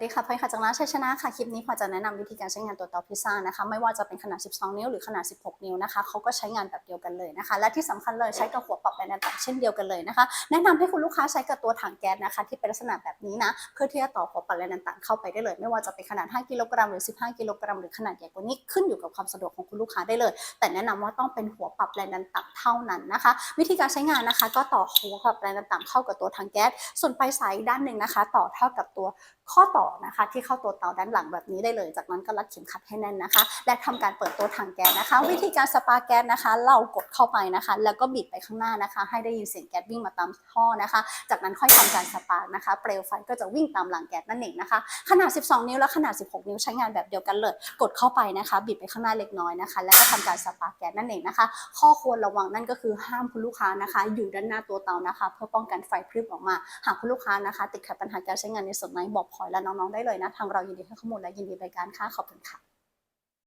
สวัสดีค่ะพอยค่ะจากร้านชัยชนะค่ะคลิปนี้พอจะแนะนำวิธีการใช้งานตัวเตาพิซซ่านะคะไม่ว่าจะเป็นขนาด 12 นิ้วหรือขนาด 16 นิ้วนะคะเขาก็ใช้งานแบบเดียวกันเลยนะคะ และที่สำคัญเลยใช้กับหัวปรับแรงดันต่ำเช่นเดียวกันเลยนะคะ แนะนำให้คุณลูกค้าใช้กับตัวถังแก๊สนะคะ ที่เป็นลักษณะแบบนี้นะเพื่อที่จะต่อหัวปรับแรงดันต่ำเข้าไปได้เลย ไม่ว่าจะเป็นขนาด 5 กิโลกรัมหรือ 15 กิโลกรัมหรือขนาดใหญ่กว่านี้ขึ้นอยู่กับความสะดวกของคุณลูกค้าได้เลย แต่แนะนำว่าต้องเป็นหัวปรับแรงดันต่ำเท่านั้นนะคะ วิธีการใช้งานนะคะ ก็ต่อหัวปรับแรงดันต่ำเข้ากับตัวถังแก๊สส่วนปลายสายด้านหนึ่งนะคะ ต่อเท่ากับตัว ข้อต่อนะคะ ที่เข้าตัวเตาด้านหลังแบบนี้ได้เลย จากนั้นก็รัดเข็มขัดให้แน่นนะคะ และทำการเปิดตัวถังแก๊สนะคะ วิธีการสปาแก๊สนะคะ เรากดเข้าไปนะคะ แล้วก็บิดไปข้างหน้านะคะ ให้ได้ยินเสียงแก๊สวิ่งมาตามท่อนะคะ จากนั้นค่อยทำการสปาร์คนะคะ เปลวไฟก็จะวิ่งตามหลังแก๊สนั่นเองนะคะ ขนาด 12 นิ้วและขนาด 16 นิ้วใช้งานแบบเดียวกันเลย กดเข้าไปนะคะ บิดไปข้างหน้าเล็กน้อยนะคะ แล้วก็ทำการสปาร์คแก๊สนั่นเองนะคะ ข้อควรระวังนั่นก็คือห้ามคุณลูกค้านะคะ อยู่ด้านหน้าตัวเตานะคะ เพื่อป้องกันไฟพริบออกมา หากคุณลูกค้านะคะ ติดขัดปัญหาการใช้งานในส่วนไหนบอกอยและน้องๆได้เลยนะ ทางเรายินดีให้ข้อมูลและยินดีบริการค่ะขอบคุณค่ะ